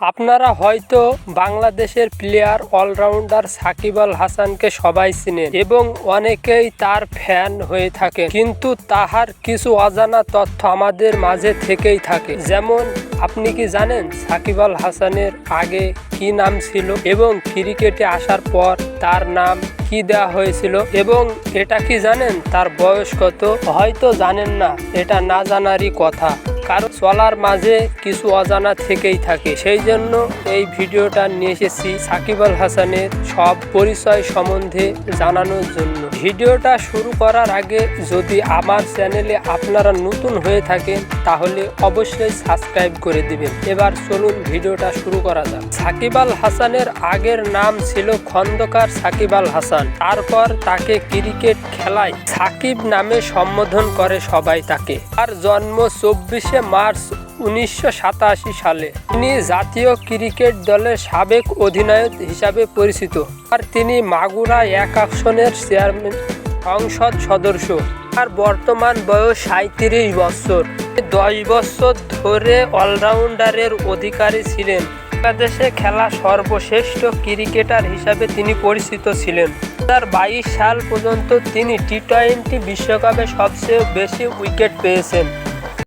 আপনারা হয়তো বাংলাদেশের প্লেয়ার অলরাউন্ডার সাকিব আল হাসানকে সবাই চিনেন এবং অনেকেই তার ফ্যান হয়ে থাকে কিন্তু তাহার কিছু অজানা তথ্য আমাদের মাঝে থেকেই থাকে। যেমন, আপনি কি জানেন সাকিব আল হাসানের আগে কি নাম ছিল এবং ক্রিকেটে আসার পর তার নাম কি দেওয়া হয়েছিল এবং এটা কি জানেন? তার বয়স কত? হয়তো জানেন না, এটা না জানারই কথা। কারণ চলার মাঝে কিছু অজানা থেকেই থাকে। সেই জন্য এই ভিডিওটা নিয়ে এসেছি সাকিব আল হাসানের সব পরিচয় সম্বন্ধে জানানোর জন্য। ভিডিওটা শুরু করার আগে যদি আমার চ্যানেলে আপনারা নতুন হয়ে থাকেন, তাহলে অবশ্যই সাবস্ক্রাইব করে দিবেন। এবার চলুন ভিডিওটা শুরু করা যাক। সাকিব আল হাসানের আগের নাম ছিল খন্দকার সাকিব আল হাসান। তারপর তাকে ক্রিকেট খেলায় সাকিব নামে সম্বোধন করে সবাই তাকে। তার জন্ম চব্বিশে মার্চ উনিশশো সাতাশি সালে। তিনি জাতীয় ক্রিকেট দলের সাবেক অধিনায়ক হিসাবে পরিচিত। আর তিনি মাগুরা এক আসনের চেয়ারম্যান সংসদ সদস্য। আর বর্তমান বয়স সাঁত্রিশ বছর। দশ বছর ধরে অলরাউন্ডারের অধিকারী ছিলেন। বাংলাদেশে খেলা সর্বশ্রেষ্ঠ ক্রিকেটার হিসাবে তিনি পরিচিত ছিলেন। দু হাজার বাইশ সাল পর্যন্ত তিনি টি টোয়েন্টি বিশ্বকাপে সবচেয়ে বেশি উইকেট পেয়েছেন।